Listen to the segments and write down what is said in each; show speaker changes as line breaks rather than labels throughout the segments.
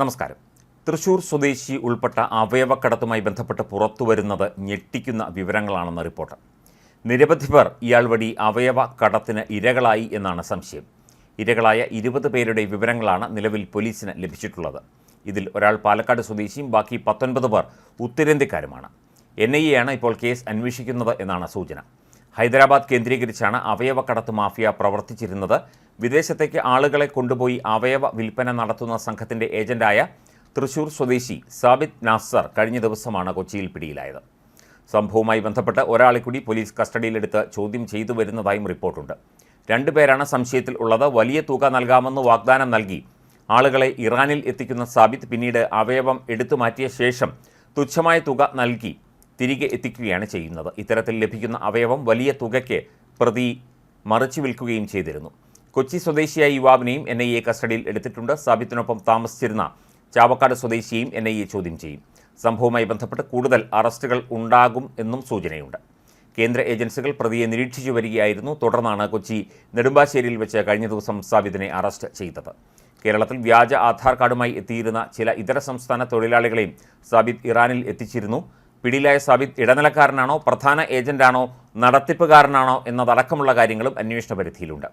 നമസ്കാരം. തൃശൂർ സ്വദേശി ഉൾപ്പെട്ട അവയവക്കടത്തുമായി ബന്ധപ്പെട്ട് പുറത്തുവരുന്നത് ഞെട്ടിക്കുന്ന വിവരങ്ങളാണെന്ന റിപ്പോർട്ട്. നിരവധി പേർ ഇയാൾ വഴി അവയവ കടത്തിന് ഇരകളായി എന്നാണ് സംശയം. ഇരകളായ ഇരുപത് പേരുടെ വിവരങ്ങളാണ് നിലവിൽ പോലീസിന് ലഭിച്ചിട്ടുള്ളത്. ഇതിൽ ഒരാൾ പാലക്കാട് സ്വദേശിയും ബാക്കി പത്തൊൻപത് പേർ ഉത്തരേന്ത്യക്കാരുമാണ്. എൻ ഐ എ ആണ് ഇപ്പോൾ കേസ് അന്വേഷിക്കുന്നത് എന്നാണ് സൂചന. ഹൈദരാബാദ് കേന്ദ്രീകരിച്ചാണ് അവയവക്കടത്ത് മാഫിയ പ്രവർത്തിച്ചിരുന്നത്. വിദേശത്തേക്ക് ആളുകളെ കൊണ്ടുപോയി അവയവ വിൽപ്പന നടത്തുന്ന സംഘത്തിന്റെ ഏജന്റായ തൃശൂർ സ്വദേശി സാബിത് നാസർ കഴിഞ്ഞ ദിവസമാണ് കൊച്ചിയിൽ പിടിയിലായത്. സംഭവവുമായി ബന്ധപ്പെട്ട് ഒരാളെ കൂടി പോലീസ് കസ്റ്റഡിയിലെടുത്ത് ചോദ്യം ചെയ്തു വരുന്നതായും റിപ്പോർട്ടുണ്ട്. രണ്ടുപേരാണ് സംശയത്തിൽ ഉള്ളത്. വലിയ തുക നൽകാമെന്ന് വാഗ്ദാനം നൽകി ആളുകളെ ഇറാനിൽ എത്തിക്കുന്ന സാബിത്ത് പിന്നീട് അവയവം എടുത്തു മാറ്റിയ ശേഷം തുച്ഛമായ തുക നൽകി തിരികെ എത്തിക്കുകയാണ് ചെയ്യുന്നത്. ഇത്തരത്തിൽ ലഭിക്കുന്ന അവയവം വലിയ തുകയ്ക്ക് പ്രതി മറിച്ചു വിൽക്കുകയും ചെയ്തിരുന്നു. കൊച്ചി സ്വദേശിയായ യുവാവിനെയും എൻ ഐ എ കസ്റ്റഡിയിൽ എടുത്തിട്ടുണ്ട്. സാബിത്തിനൊപ്പം താമസിച്ചിരുന്ന ചാവക്കാട് സ്വദേശിയെയും എൻ ഐ എ ചോദ്യം ചെയ്യും. സംഭവവുമായി ബന്ധപ്പെട്ട് കൂടുതൽ അറസ്റ്റുകൾ ഉണ്ടാകും എന്നും സൂചനയുണ്ട്. കേന്ദ്ര ഏജൻസികൾ പ്രതിയെ നിരീക്ഷിച്ചു വരികയായിരുന്നു. തുടർന്നാണ് കൊച്ചി നെടുമ്പാശ്ശേരിയിൽ വെച്ച് കഴിഞ്ഞ ദിവസം സാബിദിനെ അറസ്റ്റ് ചെയ്തത്. കേരളത്തിൽ വ്യാജ ആധാർ കാർഡുമായി എത്തിയിരുന്ന ചില ഇതര സംസ്ഥാന തൊഴിലാളികളെയും സാബിദ് ഇറാനിൽ എത്തിച്ചിരുന്നു. പിടിയിലായ സാബിത്ത് ഇടനിലക്കാരനാണോ പ്രധാന ഏജന്റാണോ നടത്തിപ്പുകാരനാണോ എന്നതടക്കമുള്ള കാര്യങ്ങളും അന്വേഷണ പരിധിയിലുണ്ട്.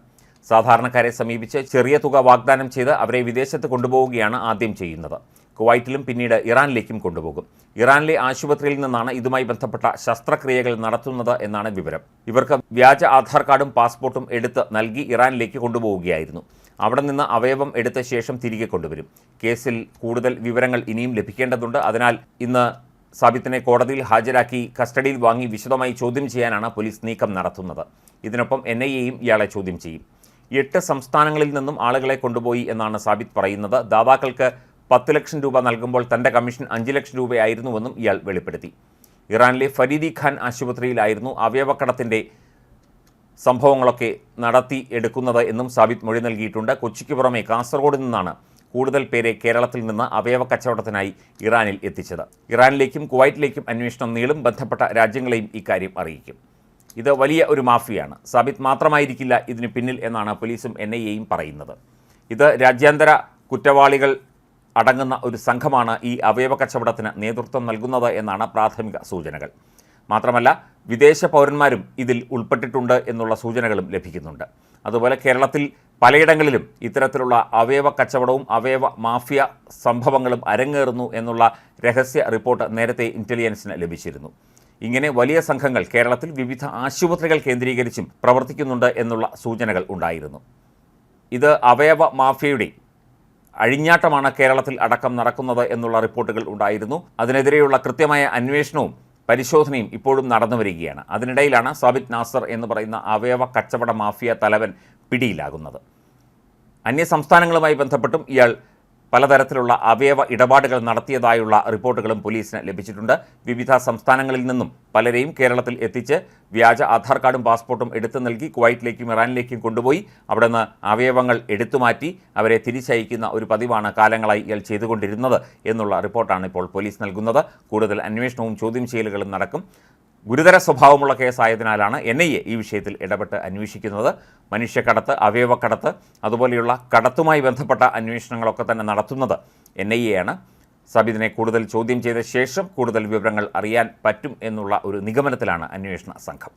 സാധാരണക്കാരെ സമീപിച്ച് ചെറിയ തുക വാഗ്ദാനം ചെയ്ത് അവരെ വിദേശത്ത് കൊണ്ടുപോവുകയാണ് ആദ്യം ചെയ്യുന്നത്. കുവൈറ്റിലും പിന്നീട് ഇറാനിലേക്കും കൊണ്ടുപോകും. ഇറാനിലെ ആശുപത്രിയിൽ നിന്നാണ് ഇതുമായി ബന്ധപ്പെട്ട ശസ്ത്രക്രിയകൾ നടത്തുന്നത് എന്നാണ് വിവരം. ഇവർക്ക് വ്യാജ ആധാർ കാർഡും പാസ്പോർട്ടും എടുത്ത് നൽകി ഇറാനിലേക്ക് കൊണ്ടുപോവുകയായിരുന്നു. അവിടെ നിന്ന് അവയവം എടുത്ത ശേഷം തിരികെ കൊണ്ടുവരും. കേസിൽ കൂടുതൽ വിവരങ്ങൾ ഇനിയും ലഭിക്കേണ്ടതുണ്ട്. അതിനാൽ ഇന്ന് സാബിത്തിനെ കോടതിയിൽ ഹാജരാക്കി കസ്റ്റഡിയിൽ വാങ്ങി വിശദമായി ചോദ്യം ചെയ്യാനാണ് പോലീസ് നീക്കം നടത്തുന്നത്. ഇതിനൊപ്പം എൻ ഐ എയും ഇയാളെ ചോദ്യം ചെയ്യും. എട്ട് സംസ്ഥാനങ്ങളിൽ നിന്നും ആളുകളെ കൊണ്ടുപോയി എന്നാണ് സാബിത്ത് പറയുന്നത്. ദാതാക്കൾക്ക് പത്ത് ലക്ഷം രൂപ നൽകുമ്പോൾ തന്റെ കമ്മീഷൻ അഞ്ച് ലക്ഷം രൂപയായിരുന്നുവെന്നും ഇയാൾ വെളിപ്പെടുത്തി. ഇറാനിലെ ഫരീദി ഖാൻ ആശുപത്രിയിലായിരുന്നു അവയവക്കടത്തിന്റെ സംഭവങ്ങളൊക്കെ നടത്തി എടുക്കുന്നത് എന്നും സാബിത്ത് മൊഴി നൽകിയിട്ടുണ്ട്. കൊച്ചിക്ക് പുറമെ കാസർഗോഡ് നിന്നാണ് കൂടുതൽ പേരെ കേരളത്തിൽ നിന്ന് അവയവ കച്ചവടത്തിനായി ഇറാനിൽ എത്തിച്ചത്. ഇറാനിലേക്കും കുവൈറ്റിലേക്കും അന്വേഷണം നീളും ബന്ധപ്പെട്ട രാജ്യങ്ങളെയും ഇക്കാര്യം അറിയിക്കും. ഇത് വലിയ ഒരു മാഫിയാണ്. സാബിത്ത് മാത്രമായിരിക്കില്ല ഇതിന് പിന്നിൽ എന്നാണ് പോലീസും എൻ ഐ എയും പറയുന്നത്. ഇത് രാജ്യാന്തര കുറ്റവാളികൾ അടങ്ങുന്ന ഒരു സംഘമാണ് ഈ അവയവ കച്ചവടത്തിന് നേതൃത്വം നൽകുന്നത് എന്നാണ് പ്രാഥമിക സൂചനകൾ. മാത്രമല്ല വിദേശ പൗരന്മാരും ഇതിൽ ഉൾപ്പെട്ടിട്ടുണ്ട് എന്നുള്ള സൂചനകളും ലഭിക്കുന്നുണ്ട്. അതുപോലെ കേരളത്തിൽ പലയിടങ്ങളിലും ഇത്തരത്തിലുള്ള അവയവ കച്ചവടവും അവയവ മാഫിയ സംഭവങ്ങളും അരങ്ങേറുന്നു എന്നുള്ള രഹസ്യ റിപ്പോർട്ട് നേരത്തെ ഇന്റലിജൻസിന് ലഭിച്ചിരുന്നു. ഇങ്ങനെ വലിയ സംഘങ്ങൾ കേരളത്തിൽ വിവിധ ആശുപത്രികൾ കേന്ദ്രീകരിച്ചും പ്രവർത്തിക്കുന്നുണ്ട് എന്നുള്ള സൂചനകൾ ഉണ്ടായിരുന്നു. ഇത് അവയവ മാഫിയയുടെ അഴിഞ്ഞാട്ടമാണ് കേരളത്തിൽ അടക്കം നടക്കുന്നത് എന്നുള്ള റിപ്പോർട്ടുകൾ ഉണ്ടായിരുന്നു. അതിനെതിരെയുള്ള കൃത്യമായ അന്വേഷണവും പരിശോധനയും ഇപ്പോഴും നടന്നു വരികയാണ് അതിനിടയിലാണ് സാബിത് നാസർ എന്ന് പറയുന്ന അവയവ കച്ചവട മാഫിയ തലവൻ പിടിയിലാകുന്നത്. അന്യസംസ്ഥാനങ്ങളുമായി ബന്ധപ്പെട്ടും ഇയാൾ പലതരത്തിലുള്ള അവയവ ഇടപാടുകൾ നടത്തിയതായുള്ള റിപ്പോർട്ടുകളും പോലീസിന് ലഭിച്ചിട്ടുണ്ട്. വിവിധ സംസ്ഥാനങ്ങളിൽ നിന്നും പലരെയും കേരളത്തിൽ എത്തിച്ച് വ്യാജ ആധാർ കാർഡും പാസ്പോർട്ടും എടുത്തു നൽകി കുവൈറ്റിലേക്കും ഇറാനിലേക്കും കൊണ്ടുപോയി. അവിടെ നിന്ന് അവയവങ്ങൾ എടുത്തുമാറ്റി അവരെ തിരിച്ചയക്കുന്ന ഒരു പതിവാണ് കാലങ്ങളായി ഇയാൾ ചെയ്തുകൊണ്ടിരുന്നത് എന്നുള്ള റിപ്പോർട്ടാണ് ഇപ്പോൾ പോലീസ് നൽകുന്നത്. കൂടുതൽ അന്വേഷണവും ചോദ്യം ചെയ്യലുകളും നടക്കും. ഗുരുതര സ്വഭാവമുള്ള കേസായതിനാലാണ് എൻ ഐ എ ഈ വിഷയത്തിൽ ഇടപെട്ട് അന്വേഷിക്കുന്നത്. മനുഷ്യക്കടത്ത് അവയവക്കടത്ത് അതുപോലെയുള്ള കടത്തുമായി ബന്ധപ്പെട്ട അന്വേഷണങ്ങളൊക്കെ തന്നെ നടത്തുന്നത് എൻ ഐ എ ആണ് സബിദിനെ കൂടുതൽ ചോദ്യം ചെയ്ത ശേഷം കൂടുതൽ വിവരങ്ങൾ അറിയാൻ പറ്റും എന്നുള്ള ഒരു നിഗമനത്തിലാണ് അന്വേഷണ സംഘം.